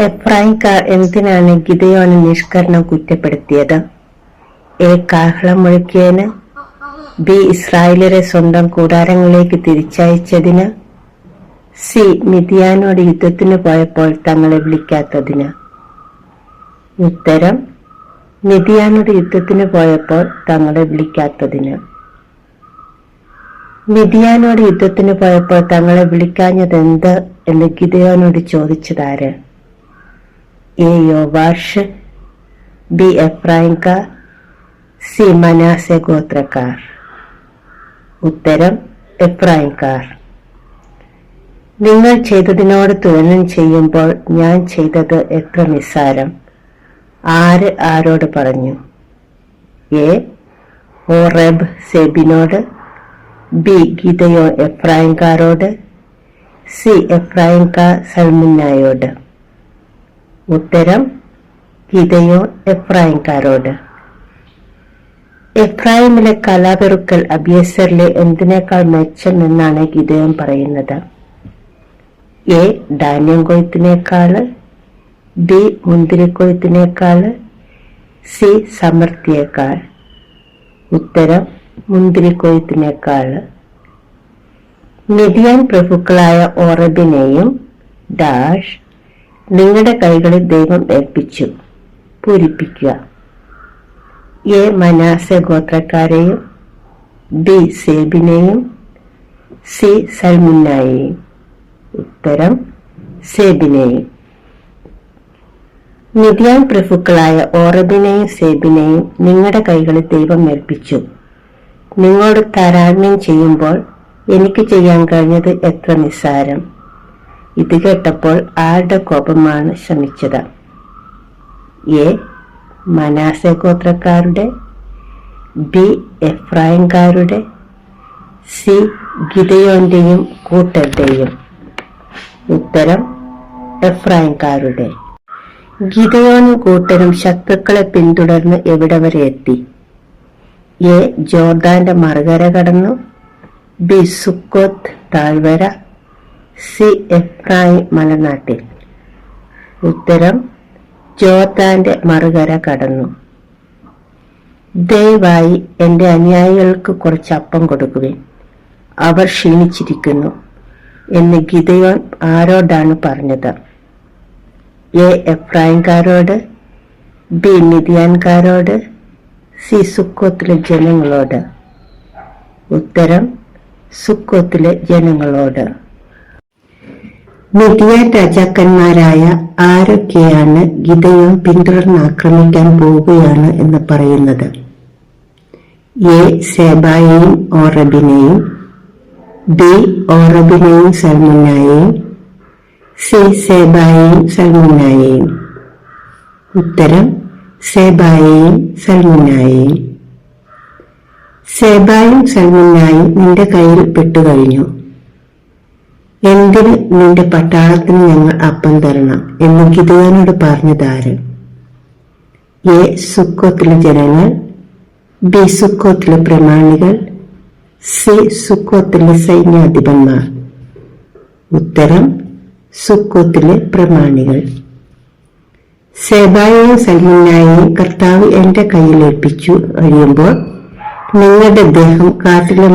എഫ്രായിക്കാർ എന്തിനാണ് ഗിദയോന് നിഷ്കരണം കുറ്റപ്പെടുത്തിയത് എ കാഹളം മുഴക്കിയതിന് ബി ഇസ്രായേലരെ സ്വന്തം കൂടാരങ്ങളിലേക്ക് തിരിച്ചയച്ചതിന് സി മിതിയാനോട് യുദ്ധത്തിന് പോയപ്പോൾ തങ്ങളെ വിളിക്കാത്തതിന്. ഉത്തരം മിതിയാനോട് യുദ്ധത്തിന് പോയപ്പോൾ തങ്ങളെ വിളിക്കാത്തതിന്. മിതിയാനോട് യുദ്ധത്തിന് പോയപ്പോൾ തങ്ങളെ വിളിക്കാഞ്ഞത് എന്ത് എന്ന് ഗിതയോനോട് ചോദിച്ചതാര്? എ യോവാഷ് ബി എഫ്രായിംകാർ സി മനാസെ ഗോത്രക്കാർ. ഉത്തരം എഫ്രായിംകാർ നിങ്ങൾ ചെയ്തതിനോട് തുലനം ചെയ്യുമ്പോൾ ഞാൻ ചെയ്തത് എത്ര നിസ്സാരം? ആര് ആരോട് പറഞ്ഞു? എ ഓ റെബ് സെബിനോട് ബി ഗീതയോ എഫ്രായിംകാരോട് സി എഫ്രായിംകാർ സൽമുന്നായോട്. ഉത്തരം ഗീതയോ എഫ്രായിംകാരോട് എഫ്രായിമിലെ കലാപെറുക്കൽ അബിയസറിലെ എന്തിനേക്കാൾ മെച്ചം എന്നാണ് ഗിതയോൻ പറയുന്നത്? എ. ധാന്യം കൊയ്ത്തിനേക്കാൾ ബി. മുന്തിരിക്കൊയ്ത്തിനേക്കാൾ സി. സമൃദ്ധിയേക്കാൾ. ഉത്തരം മുന്തിരിക്കൊയ്ത്തിനേക്കാൾ മിതിയാൻ പ്രഭുക്കളായ ഓറബിനെയും ഡാഷ് നിങ്ങളുടെ കൈകളിൽ ദൈവം ഏൽപ്പിച്ചു പൂരിപ്പിക്കുക. എ മനാസെ ഗോത്രക്കാരെയും ബി സേബിനെയും സി സൽമുന്നായെയും. ഉത്തരം സേബിനെയും. നിദ്യാൻ പ്രഭുക്കളായ ഓറബിനെയും സേബിനെയും നിങ്ങളുടെ കൈകളിൽ ദൈവം ഏൽപ്പിച്ചു. നിങ്ങളോട് താരാത്മ്യം ചെയ്യുമ്പോൾ എനിക്ക് ചെയ്യാൻ കഴിഞ്ഞത് എത്ര നിസ്സാരം. ഇത് കേട്ടപ്പോൾ ആരുടെ കോപമാണ് ശമിച്ചത്? എ മനാസെ ഗോത്രക്കാരുടെ ബി. എഫ്രായംകാരുടെ സി. ഗിതയോന്റെയും കൂട്ടരുടെയും. ഉത്തരം എഫ്രായംകാരുടെ. ഗിതയോനും കൂട്ടരും ശത്രുക്കളെ പിന്തുടർന്ന് എവിടെ വരെ എത്തി? എ. ജോർദാന്റെ മറുകര കടന്നു. ബി. സുക്കോത്ത് താഴ്വര. സി. എഫ്രായി മലനാട്ടിൽ. ഉത്തരം ജോർദാന്റെ മറുകര കടന്നു. ദയവായി എന്റെ അനുയായികൾക്ക് കുറച്ച് അപ്പം കൊടുക്കുവേൻ. അവർ ക്ഷീണിച്ചിരിക്കുന്നു എന്ന് ഗിതയോൻ ആരോടാണ് പറഞ്ഞത്? എ. എഫ്രായിംകാരോട് ബി. മിതിയാൻകാരോട് സി. സുക്കോത്തിലെ ജനങ്ങളോട്. ഉത്തരം സുക്കോത്തിലെ ജനങ്ങളോട്. മിതിയാൻ രാജാക്കന്മാരായ ആരൊക്കെയാണ് ഗീതയും പിന്തുടർന്ന് ആക്രമിക്കാൻ പോവുകയാണ് എന്ന് പറയുന്നത്? എ. സേബായെയും ഓറബിനെയും ബി. ഓറബിനെയും സൽമുനായെയും സി. സേബായെയും സൽമുനായെയും ഉത്തരം സേബായെയും സൽമുനായെയും സേബായും സൽമുനായും നിന്റെ കയ്യിൽ പെട്ടുകഴിഞ്ഞു. എന്തിന് നിന്റെ പട്ടാളത്തിന് ഞങ്ങൾ അപ്പം തരണം എന്ന് പറഞ്ഞു പറഞ്ഞതാര്. എ സുക്കോത്തിലെ ജനങ്ങൾ ബി സുക്കോത്തിലെ പ്രമാണികൾ സി സുക്കോത്തിലെ സൈന്യാധിപന്മാർ. ഉത്തരം സുക്കോത്തിലെ പ്രമാണികൾ. സേബായെയും സൽമുനായെയും കർത്താവ് എന്റെ കയ്യിൽ ഏൽപ്പിച്ചു. കഴിയുമ്പോൾ നിങ്ങളുടെ ദേഹം കാട്ടിലെ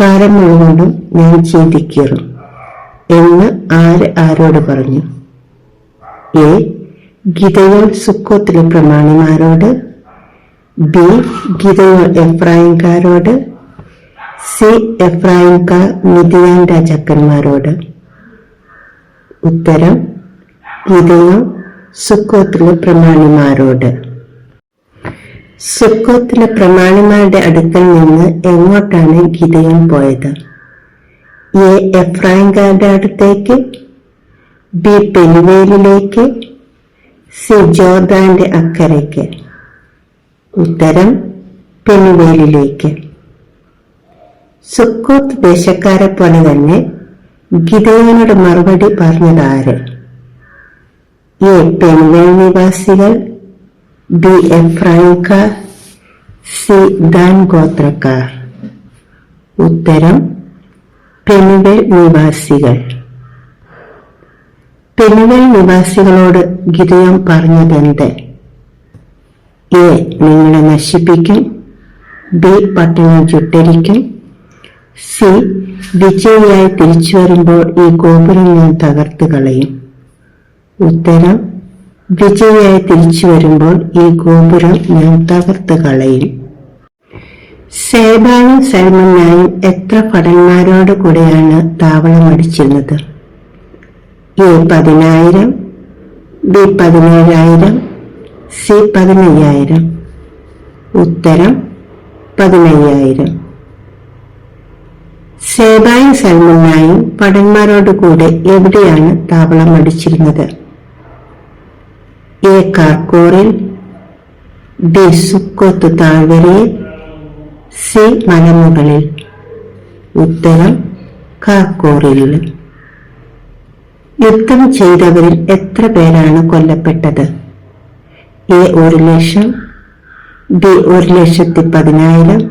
കാരമുള്ളുകൊണ്ടും ഞാൻ ചിന്തിക്കീറും എന്ന് ആര് ആരോട് പറഞ്ഞു? എ. ഗിതയോൾ സുക്കോത്തിലെ പ്രമാണിമാരോട്. ബി. ഗിതയോൾ എഫ്രായിംകാരോട്. സി. എഫ്രായിംകാർ മിതിയാൻ രാജാക്കന്മാരോട്. ഉത്തരം ഗിതയോൾ സുക്കോത്തിലെ പ്രമാണിമാരോട്. സുക്കോത്തിലെ പ്രമാണിമാരുടെ അടുക്കൽ നിന്ന് എങ്ങോട്ടാണ് ഗിതയോൻ പോയത്? എ. എഫ്രായിംകാരുടെ അടുത്തേക്ക് ബി. പെരുവേലിലേക്ക് സി. ജോർദാന്റെ അക്കരയ്ക്ക്. ഉത്തരം പെരുവേലിലേക്ക്. സുക്കോത്ത് ദേശക്കാരെ പോലെ തന്നെ ഗിതയോനോട് മറുപടി പറഞ്ഞതാര്? എ. പെരുവേൽ നിവാസികൾ ബി എഫ്രായിക്കാർ സി ദാൻ ഗോത്രക്കാർ. ഉത്തരം പെനുവൽ നിവാസികൾ. പെനുവൽ നിവാസികളോട് ഗിതയോൻ പറഞ്ഞതെന്ത്? എ നിങ്ങളെ നശിപ്പിക്കും. ബി പട്ടണം ചുട്ടരിക്കും. സി വിജയിയായി തിരിച്ചു വരുമ്പോൾ ഈ ഗോപുരം ഞാൻ തകർത്ത് കളയും. ഉത്തരം വിജയിയായി തിരിച്ചു വരുമ്പോൾ ഈ ഗോപുരം ഞാൻ തകർത്ത് കളയും. സേബാനും സൽമനായും എത്ര ഭടന്മാരോട് കൂടെയാണ് താവളം അടിച്ചിരുന്നത്? എ പതിനായിരം ബി പതിനേഴായിരം സി പതിനയ്യായിരം. ഉത്തരം പതിനയ്യായിരം. സേബായും സൽമനായും പടന്മാരോട് കൂടെ എവിടെയാണ് താവളം അടിച്ചിരുന്നത്? എ കാർക്കോറിൽ ബി സുക്കോത്ത് താഴ്വരയിൽ സി മലമുകളിൽ. ഉത്തരം കാർക്കോറിൽ യുദ്ധം ചെയ്തവരിൽ എത്ര പേരാണ് കൊല്ലപ്പെട്ടത്? എ ഒരു ലക്ഷം ബി ഒരു ലക്ഷത്തി പതിനായിരം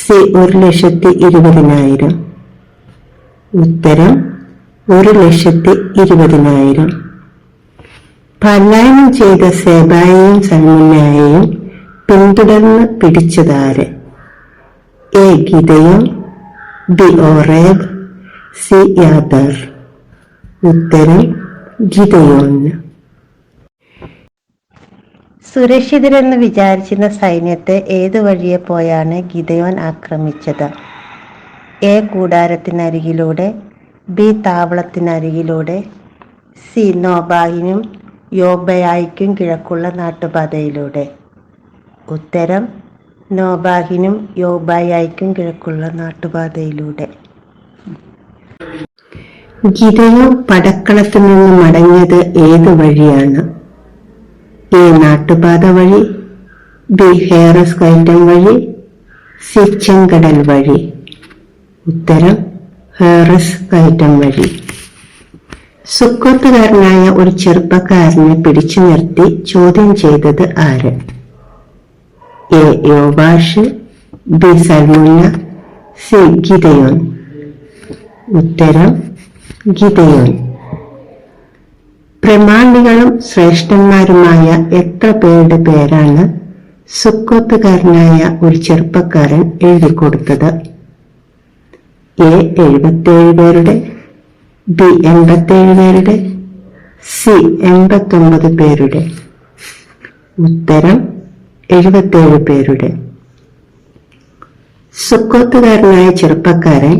സി ഒരു ലക്ഷത്തി ഇരുപതിനായിരം. ഉത്തരം ഒരു ലക്ഷത്തി ഇരുപതിനായിരം. പലായനം ചെയ്ത സെബായെയും സൽമുനായെയും പിന്തുടർന്ന് പിടിച്ചതാര്? എ. ഗിതയും ബി. Oreb C. യാദർ ഉത്തരം ഗിതയോന്ന്. സുരക്ഷിതരെന്ന് വിചാരിച്ചിരുന്ന സൈന്യത്തെ ഏതു വഴിയെ പോയാണ് ഗിതയോൻ ആക്രമിച്ചത്? എ. കൂടാരത്തിനരികിലൂടെ ബി. താവളത്തിനരികിലൂടെ സി. നോബാഹിനും യോബയായിക്കും കിഴക്കുള്ള നാട്ടുപാതയിലൂടെ. ഉത്തരം നോബാഹിനും യോബായായിക്കും കിഴക്കുള്ള നാട്ടുപാതയിലൂടെ. ഗിതയോ പടക്കളത്തു നിന്ന് മടങ്ങിയത് ഏത് വഴിയാണ്? എ നാട്ടുപാത വഴി ബി ഹെയറസ് കയറ്റം വഴി സി ചെങ്കടൽ വഴി. ഉത്തരം ഹെയറസ് കയറ്റം വഴി. സുക്കോത്തുകാരനായ ഒരു ചെറുപ്പക്കാരനെ പിടിച്ചു നിർത്തി ചോദ്യം ചെയ്തത് ആര്? എ. Joash B. സൽമുല്ല സി. ഗിതയോൻ ഉത്തരം ഗിതയോൻ പ്രമാണികളും ശ്രേഷ്ഠന്മാരുമായ എത്ര പേരുടെ പേരാണ് സുക്കോത്തുകാരനായ ഒരു ചെറുപ്പക്കാരൻ എഴുതി കൊടുത്തത് എ. എഴുപത്തേഴ് പേരുടെ ബി എൺപത്തേഴ് പേരുടെ സി എൺപത്തൊമ്പത് പേരുടെ. ഉത്തരം എഴുപത്തേഴ് പേരുടെ. സുക്കോത്തുകാരനായ ചെറുപ്പക്കാരൻ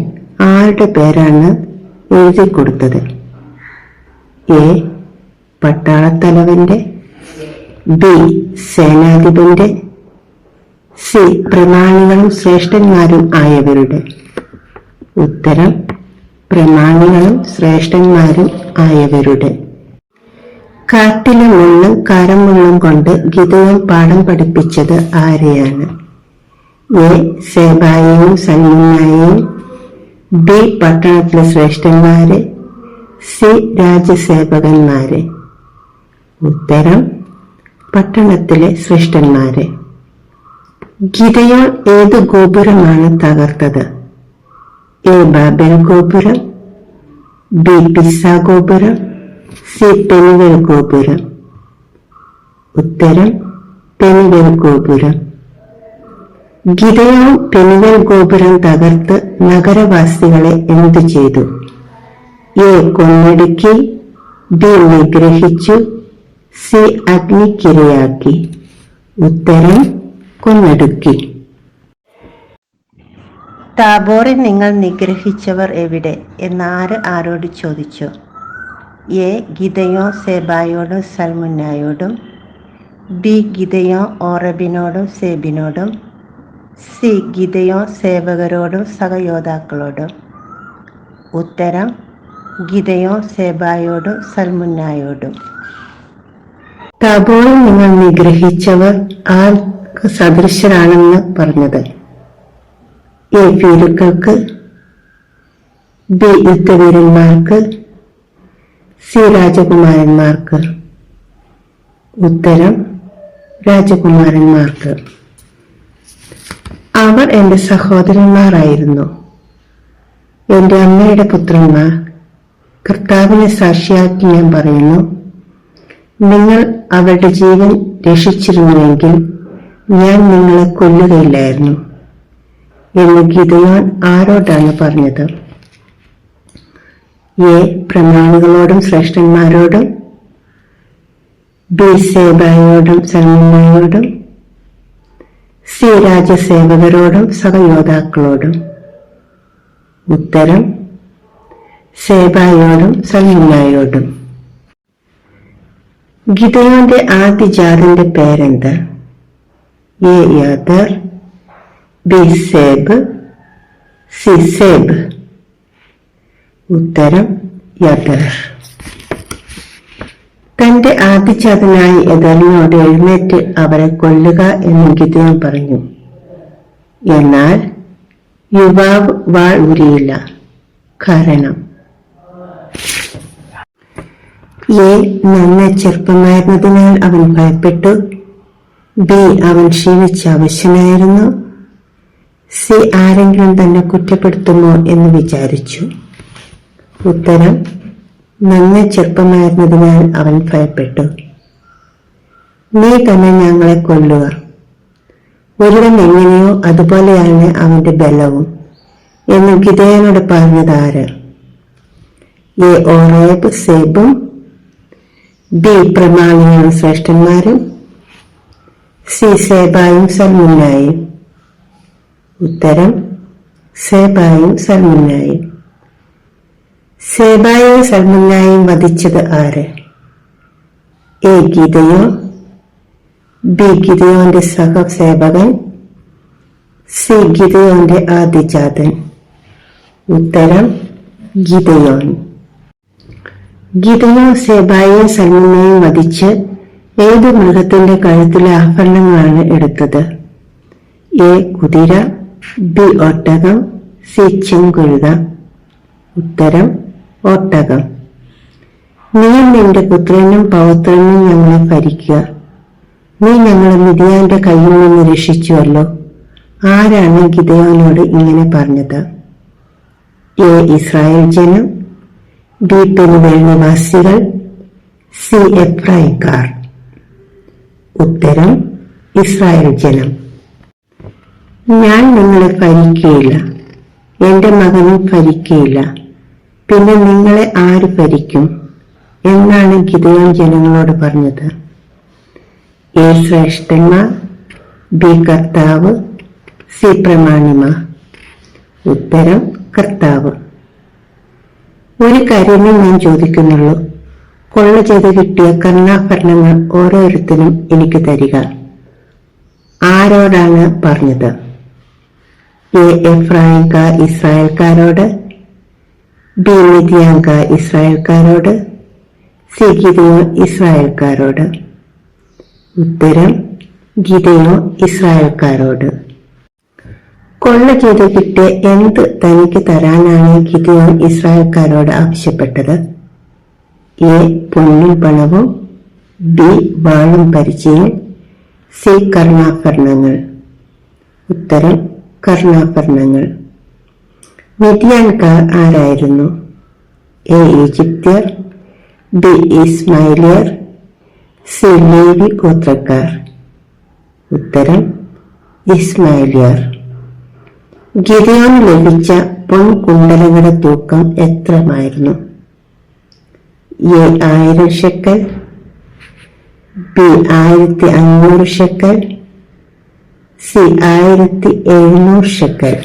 ആരുടെ പേരാണ് എഴുതി കൊടുത്തത് എ പട്ടാളത്തലവന്റെ ബി സേനാധിപന്റെ സി പ്രമാണികളും ശ്രേഷ്ഠന്മാരും ആയവരുടെ. ഉത്തരം പ്രമാണികളും ശ്രേഷ്ഠന്മാരും ആയവരുടെ. കാട്ടിലെ മുള്ളും കരമുള്ളും കൊണ്ട് ഗീതയും പാഠം പഠിപ്പിച്ചത് ആരെയാണ്? എ. സേബായെയും സൽമുനായെയും ബി. പട്ടണത്തിലെ ശ്രേഷ്ഠന്മാരെ സി. രാജ്യസേവകന്മാരെ. ഉത്തരം പട്ടണത്തിലെ ശ്രേഷ്ഠന്മാരെ. ഗിതയോൻ ഏത് ഗോപുരമാണ് തകർത്തത്? എ ഗോപുരം ബി പിസ ഗോപുരം സി പെനുവൽ ഗോപുരം. ഉത്തരം പെനുവൽ ഗോപുരം. ഗിതയോ പെനുവൽ ഗോപുരം തകർത്ത് നഗരവാസികളെ എന്തു ചെയ്തു? എ കൊന്നടുക്കി ബി നിഗ്രഹിച്ചു സി അഗ്നിക്കിരയാക്കി. ഉത്തരം കൊന്നടുക്കി. താബോറിൽ നിങ്ങൾ നിഗ്രഹിച്ചവർ എവിടെ? എന്നാര് ആരോട് ചോദിച്ചു? എ ഗിതയോ സേബായോടും സൽമുന്നായോടും. ബി ഗിതയോ ഓറബിനോടും സേബിനോടും. സി ഗിതയോ സേവകരോടും സഹയോദ്ധാക്കളോടും. ഉത്തരം ഗിതയോ സേബായോടും സൽമുന്നായോടും. തപോളിൽ നിങ്ങൾ നിഗ്രഹിച്ചവർ സഹോദരന്മാർക്ക് സദൃശരാണെന്ന് പറഞ്ഞത്? എ ഭീരുക്കൾക്ക് ബി യുദ്ധവീരന്മാർക്ക് സി രാജകുമാരന്മാർക്ക്. ഉത്തരം രാജകുമാരന്മാർക്ക്. അവർ എന്റെ സഹോദരന്മാരായിരുന്നു. എന്റെ അമ്മയുടെ പുത്രന്മാർ. കർത്താവിനെ സാക്ഷിയാക്കി ഞാൻ പറയുന്നു നിങ്ങൾ അവരുടെ ജീവൻ രക്ഷിച്ചിരുന്നുവെങ്കിൽ ഞാൻ നിങ്ങളെ കൊല്ലുകയില്ലായിരുന്നു. എന്ന് ഗിതയോൻ ആരോടാണ് പറഞ്ഞത്? എ പ്രമാണികളോടും ശ്രേഷ്ഠന്മാരോടും ബി സേബായോടും സൽമനായോടും സി രാജസേവകരോടും സഹയോദ്ധാക്കളോടും. ഉത്തരം സേബായോടും സൽമുനായോടും ഗിതയോന്റെ ആദ്യ ജാതിന്റെ പേരെന്താ? എ യാദർ ബി സേബ് ഉത്തരം യദർ. തന്റെ ആദ്യജാതനായ യദറിനോട് എഴുന്നേറ്റ് അവരെ കൊല്ലുക എന്ന് ഗിതയോൻ പറഞ്ഞു. എന്നാൽ യുവാവ് വാൾ ഉരിയില്ല കാരണം എ നന്ന ചെറുപ്പമായിരുന്നതിനാൽ അവൻ ഭയപ്പെട്ടു. ബി അവൻ ക്ഷീണിച്ച് അവശ്യനായിരുന്നു സി ആരെങ്കിലും തന്നെ കുറ്റപ്പെടുത്തുമോ എന്ന് വിചാരിച്ചു. ഉത്തരം നന്ന ചെറുപ്പമായിരുന്നതിനാൽ അവൻ ഭയപ്പെട്ടു. നീ തന്നെ ഞങ്ങളെ കൊല്ലുക. ഒരുവൻ എങ്ങനെയോ അതുപോലെയാണ് അവന്റെ ബലവും എന്ന് ഗിതയനോട് പറഞ്ഞത് ആര്? എ. ഓറേബ് സേബും ബി. പ്രമാണിയും ശ്രേഷ്ഠന്മാരും സി. സേബായും സൽമുന്നായും. ഉത്തരം സേബായും സൽമുന്നായും സേബായും സൽമുന്നായും വധിച്ചത് ആര്? എ ഗീതയോ ബി ഗിതയോന്റെ സഹസേവകൻ സി ഗിതയോന്റെ ആദിജാതൻ. ഉത്തരം ഗിതയോൻ. ഗിതയോ സേബായെ സൽമുനെയും വധിച്ച് ഏത് മൃഗത്തിന്റെ കഴുത്തിലെ ആഭരണങ്ങളാണ് എടുത്തത്? എ കുതിര ബി ഒട്ടകം സി ചെങ്കുഴുത. ഉത്തരം ഒട്ടകം. നീ നിന്റെ പുത്രനും പൗത്രനും ഞങ്ങളെ ഭരിക്കുക. നീ ഞങ്ങളെ മിതിയാന്റെ കയ്യിൽ നിന്ന് രക്ഷിച്ചുവല്ലോ. ആരാണ് ഗിതയോനോട് ഇങ്ങനെ പറഞ്ഞത്? എ ഇസ്രായേൽ ജനം ബി പെനുവേൽ നിവാസികൾ സി എഫ്രൈക്കാർ ഉത്തരം ഇസ്രായേൽ ജനം. ഞാൻ നിങ്ങളെ ഭരിക്കുകയില്ല എന്റെ മകനും ഭരിക്കുകയില്ല പിന്നെ നിങ്ങളെ ആര് ഭരിക്കും? എന്നാണ് ഗിതയോൻ ജനങ്ങളോട് പറഞ്ഞത്. എ ശ്രേഷ്ഠന്മാർ ബി കർത്താവ് സി പ്രമാണിമാർ ഉത്തരം കർത്താവ്. ഒരു കാര്യമേ ഞാൻ ചോദിക്കുന്നുള്ളൂ. കൊള്ള ചെയ്ത് കിട്ടിയ കർണാഭരണങ്ങൾ ഓരോരുത്തരും എനിക്ക് തരിക. ആരോടാണ് പറഞ്ഞത്? എ. എഫ്രായിക്കാർ ഇസ്രായേൽക്കാരോട് ബി. മിതിയാങ്കാർ ഇസ്രായേൽക്കാരോട് സി. ഗിതയോ ഇസ്രായേൽക്കാരോട്. ഉത്തരം ഗിതയോ ഇസ്രായേൽക്കാരോട്. കൊള്ള ചെയ്ത് കിട്ടിയ എന്ത് തനിക്ക് തരാനാണ് ഗിതയോൻ ഇസ്രായേൽക്കാരോട് ആവശ്യപ്പെട്ടത്? എ. പൊന്നും പണവും ബി. വാളും പരിചയം സി. കർണാഭരണങ്ങൾ ഉത്തരം കർണാഭരണങ്ങൾ മിഡിയാൻകാർ ആരായിരുന്നു? എ. ഈജിപ്ത്യർ ബി. ഇസ്മായിലിയർ സി. ലേവി ഗോത്രക്കാർ. ഉത്തരം ഇസ്മായിലിയർ. ഗിരിയോന് ലഭിച്ച പൊൻകുണ്ടലങ്ങളുടെ തൂക്കം എത്രമായിരുന്നു? എ. ആയിരം ഷെക്കൽ ബി. ആയിരത്തി അഞ്ഞൂറ് ഷെക്കൽ സി ആയിരത്തി എഴുന്നൂറ് ഷെക്കൽ.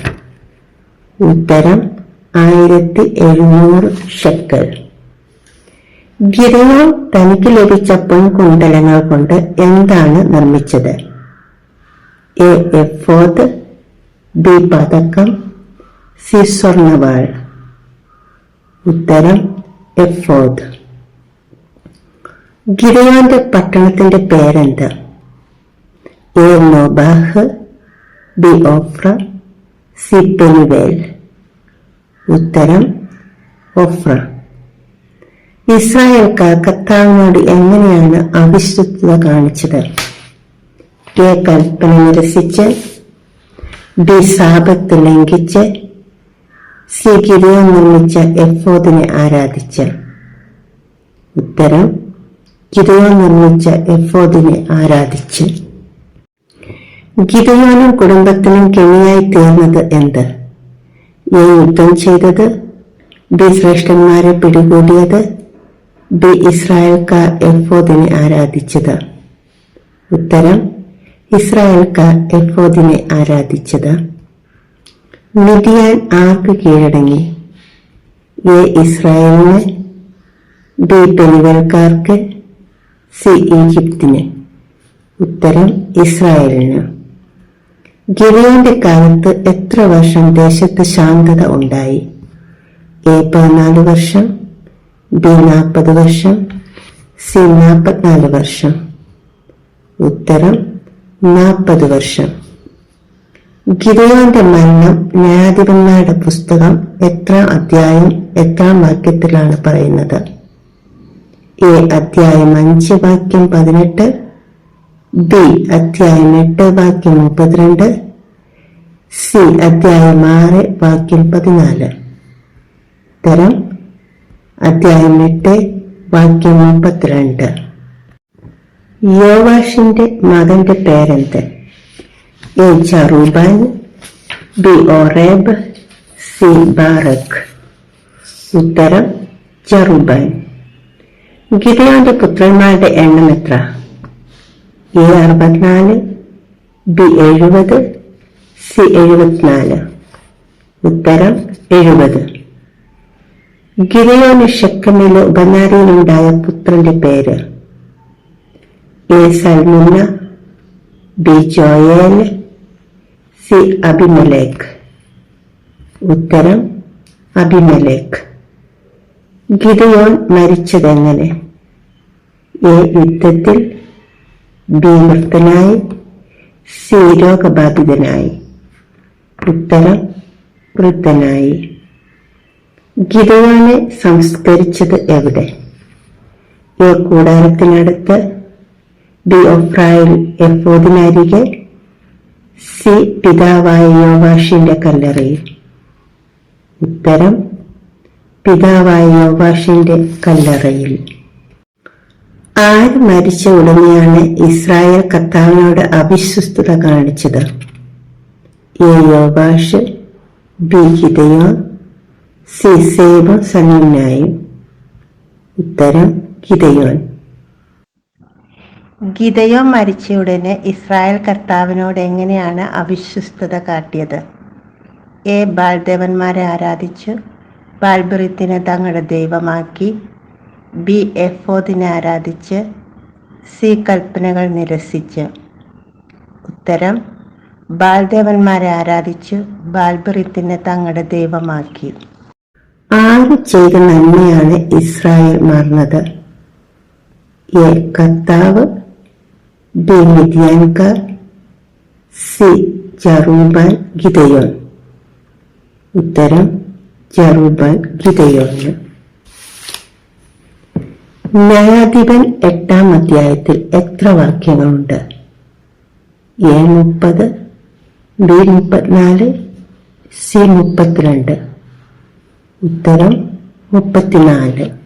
ഉത്തരം ആയിരത്തി എഴുന്നൂറ് ഷെക്കൽ. ഗിരിയോ തനിക്ക് ലഭിച്ച പൊൻകുണ്ടലങ്ങൾ കൊണ്ട് എന്താണ് നിർമ്മിച്ചത്? എ എഫോത് ബി പതക്കം സി സ്വർണവാൾ. ഉത്തരം എഫോത് ഗിരിയോന്റെ പട്ടണത്തിന്റെ പേരെന്ത്? A Nobah B Ophrah C Penuel. ഉത്തരം ഒഫ്ര ഇസ്രായേൽക്കാർ കർത്താവിനോട് എങ്ങനെയാണ് അവിശ്വസ്തത കാണിച്ചത്? എ കൽപ്പന നിരസിച്ച് ബി സാപത്ത് ലംഘിച്ച് സി ഗിരിയം നിർമ്മിച്ച എഫോദിനെ ആരാധിച്ച്. ഉത്തരം ഗിരിയോ നിർമ്മിച്ച എഫോദിനെ ആരാധിച്ച്. ഗിരിയോനും കുടുംബത്തിനും കെണിയായി തീർന്നത് എന്ത്? എ യുദ്ധം ചെയ്തത് ബി ശ്രേഷ്ഠന്മാരെ പിടികൂടിയത് ബി ഇസ്രായേൽക്കാർ എഫോദിനെ ആരാധിച്ചത്. ഉത്തരം ഇസ്രായേൽക്കാർ എഫോദിനെ ആരാധിച്ചത്. മിതിയാൻ ആർക്ക് കീഴടങ്ങി? എ ഇസ്രായേലിന് ബി പെനുവൽക്കാർക്ക് സി ഈജിപ്തിന്. ഉത്തരം ഇസ്രായേലിന്. ഗിരിയോന്റെ കാലത്ത് എത്ര വർഷം ദേശത്ത് ശാന്തത ഉണ്ടായി? എ പതിനാല് വർഷം ബി നാൽപ്പത് വർഷം സി നാൽപ്പത്തിനാല് വർഷം. ഉത്തരം നാൽപ്പത് വർഷം. ഗിരിയോന്റെ മരണം ന്യായാധിപന്മാരുടെ പുസ്തകം എത്രാം അധ്യായം എത്രാം വാക്യത്തിലാണ് പറയുന്നത്? എ അധ്യായം അഞ്ച് വാക്യം പതിനെട്ട് ബി അധ്യായം എട്ട് വാക്യം മുപ്പത്തിരണ്ട്. സി അധ്യായം ആറ് വാക്യം പതിനാല്. ഉത്തരം അധ്യായം എട്ട് വാക്യം മുപ്പത്തിരണ്ട്. യോവാഷിന്റെ മകന്റെ പേരെന്ത്? എ ചറൂബാൻ ബി ഓറേബ്. C Barak. ഉത്തരം ചറുബാൻ ഗിരിയാന്റെ പുത്രന്മാരുടെ എണ്ണം എത്ര? എ അറുപത്തിനാല് ബി എഴുപത് സി എഴുപത്തിനാല്. ഉത്തരം എഴുപത്. ഗിരിയോന് ഷെക്കമിലെ ഉപനാരിയിലുണ്ടായ പുത്രന്റെ പേര് A Zalmunna B Joel C Abimelech. ഉത്തരം അബിമലേഖ് ഗിദയോൻ മരിച്ചതെങ്ങനെ? എ യുദ്ധത്തിൽ ബി മൃത്തനായി സി രോഗബാധിതനായി ഉത്തരം വൃദ്ധനായി. ഗിദയോനെ സംസ്കരിച്ചത് എവിടെ? എ കൂടാരത്തിനടുത്ത് ബി ഒഫ്രായിൽ എഫോദിനരികെ സി പിതാവായ യോവാഷിന്റെ കല്ലറയിൽ. ഉത്തരം പിതാവായ യോവാഷിന്റെ കല്ലറയിൽ. ആര് മരിച്ച ഉടനെയാണ് ഇസ്രായേൽ കർത്താവിനോട് അവിശ്വസ്തത കാണിച്ചത്? എ. Joash B. ഹിതയോ സി. സേബോ സനുനായും ഉത്തരം ഗിതയോൻ ഗിതയോ മരിച്ച ഉടനെ ഇസ്രായേൽ കർത്താവിനോട് എങ്ങനെയാണ് അവിശ്വസ്തത കാട്ടിയത്? എ. ബാൽദേവന്മാരെ ആരാധിച്ചു? ബാൽബറിത്തിനെ തങ്ങളുടെ ദൈവമാക്കി. ബി എഫോദിനെ ആരാധിച്ച് സി കൽപ്പനകൾ നിരസിച്ച്. ഉത്തരം ബാൽദേവന്മാരെ ആരാധിച്ചു ബാൽബറിത്തിനെ തങ്ങളുടെ ദൈവമാക്കി. ആര് ചെയ്ത നന്മയാണ് ഇസ്രായേൽ മറന്നത്? എ കർത്താവ് ബി മിഥ്യാൻകാർ സി ജറൂബാൻ ഗിതയോൻ ഉത്തരം ജറൂബാൻ ഗിതയോന് ന്യായാധിപൻ എട്ടാം അധ്യായത്തിൽ എത്ര വാക്യങ്ങളുണ്ട്? എ മുപ്പത് ബി മുപ്പത്തിനാല് സി മുപ്പത്തിരണ്ട്. ഉത്തരം മുപ്പത്തിനാല്.